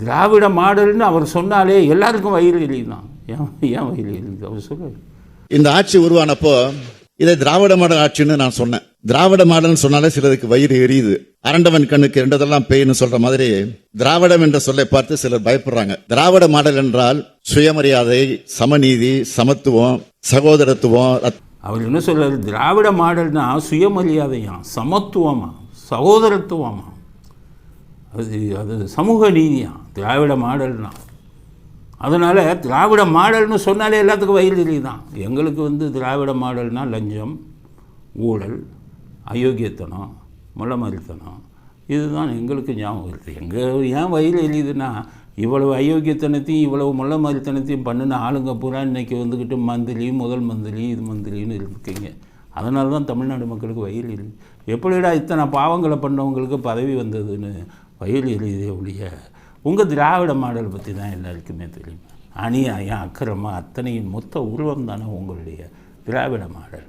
திராவிட மாடல்னு அவர் சொன்னாலே எல்லாருக்கும் வயிறு எரியுதான். ஏன் ஏன் வயிறு எரியுது? அவர் சொல்ல இந்த ஆட்சி உருவானப்போ இதை திராவிட மாடல் ஆட்சின்னு நான் சொன்னேன். திராவிட மாடல்னு சொன்னாலே சிலருக்கு வயிறு எரியுது. அரண்டவன் கண்ணுக்கு ரெண்டதெல்லாம் பேய்னு சொல்ற மாதிரி திராவிடம் என்ற சொல்லை பார்த்து சிலர் பயப்படுறாங்க. திராவிட மாடல் என்றால் சுயமரியாதை சமநீதி சமத்துவம் சகோதரத்துவம் ரத்- அவர் என்ன சொல்றாரு? திராவிட மாடல்னா சுயமரியாதையாம் சமத்துவமா? சகோதரத்துவமா? அது அது சமூக நீதியாக திராவிட மாடல்னா. அதனால் திராவிட மாடல்னு சொன்னாலே எல்லாத்துக்கும் வயிறு தான் எங்களுக்கு வந்து திராவிட மாடல்னால் லஞ்சம் ஊழல் அயோக்கியத்தனம் முள்ளமரித்தனம் இதுதான் எங்களுக்கு ஞாபகம் இருக்குது எங்கள் ஏன் வயிறு எரியுதுன்னா இவ்வளவு அயோக்கியத்தனத்தையும் இவ்வளவு முள்ளமரித்தனத்தையும் பண்ணின ஆளுங்க பூரா இன்னைக்கு வந்துக்கிட்டு மந்திரி முதல் மந்திரி இது மந்திரின்னு இருக்கீங்க. அதனால தான் தமிழ்நாடு மக்களுக்கு வயிறு எரியுது எப்படிடா இத்தனை பாவங்களை பண்ணவங்களுக்கு பதவி வந்ததுன்னு வயிறு எழுதிய ஒழிய உங்கள் திராவிட மாடல் பற்றி தான் எல்லாருக்குமே தெரியும். அநியாயம் அக்கிரமம் அத்தனையின் மொத்த உருவம் தானே உங்களுடைய திராவிட மாடல்.